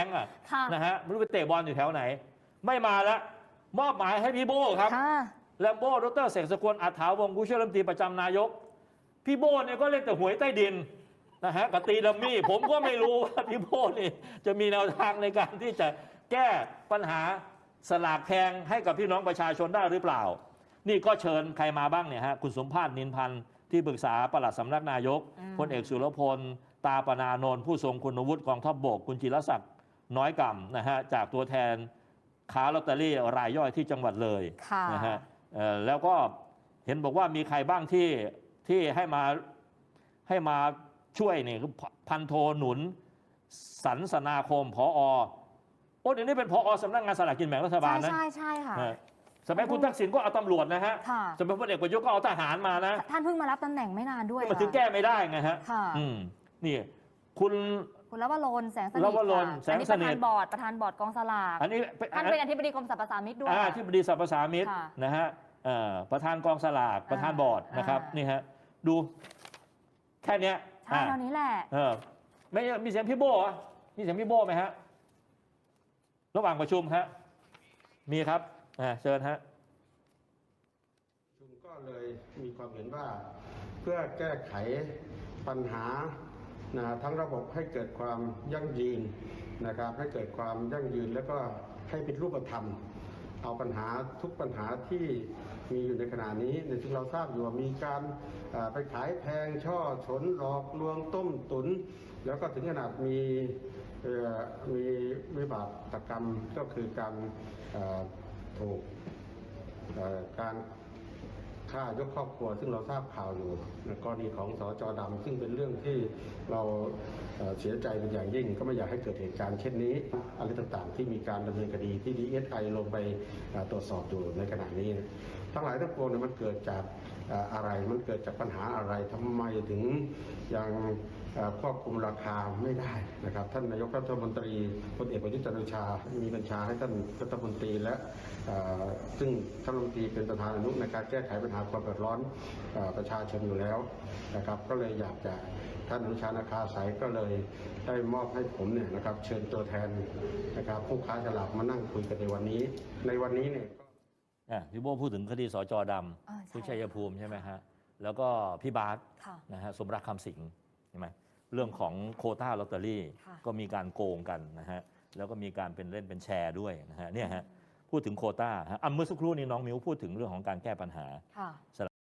งอะค่ะนะฮะไม่รู้ไปเตะบอลอยู่แถวไหน ไม่มาแล้วมอบหมายให้พี่โบครับค่ะแลมโบ้ดรเสกสกลอัฐาวงศ์ผู้ช่วยรัฐมนตรีประจำนายก พี่โบเนี่ยก็เล่นแต่หวยใต้ดินนะฮะกับตีดัมมี่ ผมก็ไม่รู้ว่าพี่โบนี่จะมีแนวทางในการที่จะแก้ปัญหาสลากแพงให้กับพี่น้องประชาชนได้หรือเปล่า นี่ก็เชิญใครมาบ้างเนี่ยฮะคุณสมภาษณ์นินพันธ์ที่ปรึกษาปลัดสำนักนายกอืมพลเอกสุรพล ตาปนานนท์ผู้ทรงคุณวุฒิกองทัพบบก คุณจิรศักดิ์ น้อยกำนะฮะจากตัวแทนค้าลอตเตอรี่รายย่อยที่จังหวัดเลยค่ะนะฮะเอ่อแล้วก็เห็นบอกว่ามีใครบ้างที่ที่ให้มาให้มาช่วยเนี่ยคือพันโทหนุนสันสนาคมพอโอ้เดี๋ยวนี้เป็นพอสำนักงานสลากกินแบ่งรัฐบาใช่ลนะ ใช่ใช่ค่ะ ฮะสมัยคุณทักษิณก็เอาตำรวจนะฮะ ค่ะ สมัยพลเอกประยุทธ์ก็เอาทหารมานะท่านเพิ่งมารับตำแหน่งไม่นานด้วยมันถึงแก้ไม่ได้ไงฮะค่ะ อืมนี่คุณ คุณลวรนแสงสนิทลวรนค่ะแสงสนิทอัประธานบอร์ดประธานบอร์ดกองสลากอันนี้เป็นท่านเป็นอธิบดีกรมสรรพสามิตด้วยอ่าที่บดีสรรพสามิตค่ะนะฮะเอ่อประธานกองสลากประธานบอร์ดนะครับอ่านี่นี่ฮะดูแค่เนี้ยใช่อ่าเท่านี้แหละเออไม่มีเสียงพี่โบเหรอมีเสียงพี่โบไหมฮะระหว่างประชุมฮะมีครับอ่าเชิญฮะประชุมก็เลยมีความเห็นว่าเพื่อแก้ไขปัญหา นะทั้งระบบให้เกิดความยั่งยืนนะครับให้เกิดความยั่งยืนแล้วก็ให้เป็นรูปธรรม เอาปัญหาทุกปัญหาที่มีอยู่ในขณะนี้ในที่เราทราบอยู่ว่ามีการไปขายแพงช่อฉนหลอกลวงต้มตุน แล้วก็ถึงขนาดมีมีวิบากตกรรมก็คือการถูกการ ฆ่ายกครอบครัว ซึ่งเราทราบข่าวอยู่กรณีของสจดำซึ่งเป็นเรื่องที่เราเสียใจเป็นอย่างยิ่ง ก็ไม่อยากให้เกิดเหตุการณ์เช่นนี้อะไรต่างๆ ที่มีการดำเนินคดีที่ดีเอสไอลงไปตรวจสอบอยู่ในขณะนี้ ทั้งหลายทั้งปวงเนี่ยมันเกิดจากอะไรมันเกิดจากปัญหาอะไรทำไมถึงยัง ควบคุมราคาไม่ได้นะครับ ท่านนายกรัฐมนตรีพลเอกประยุทธ์จันทร์โอชา มีบัญชาให้ท่านรัฐมนตรีและเอ่อซึ่งท่านรัฐมนตรีเป็นประธานอนุในการแก้ไขปัญหาความเดือดร้อนเอ่อประชาชนอยู่แล้วนะครับ ก็เลยอยากจะท่านอนุชานาคาสายก็เลยได้มอบให้ผมเนี่ยนะครับ เชิญตัวแทนนะครับ ผู้ค้าฉลากมานั่งคุยกันในวันนี้ ในวันนี้เนี่ยอะพี่โบพูดถึงคดีสจดอ่าำใช่คุณชัยภูมิใช่ไหมฮะแล้วก็พี่บาสค่ะนะฮะสมรักคำสิงห์ ใช่ไหมเรื่องของโควต้าลอตเตอรี่ค่ะก็มีการโกงกันนะฮะแล้วก็มีการเป็นเล่นเป็นแชร์ด้วยนะฮะเนี่ยฮะพูดถึงโควต้าฮะอะเมื่อสักครู่นี้น้องมิวพูดถึงเรื่องของการแก้ปัญหาค่ะ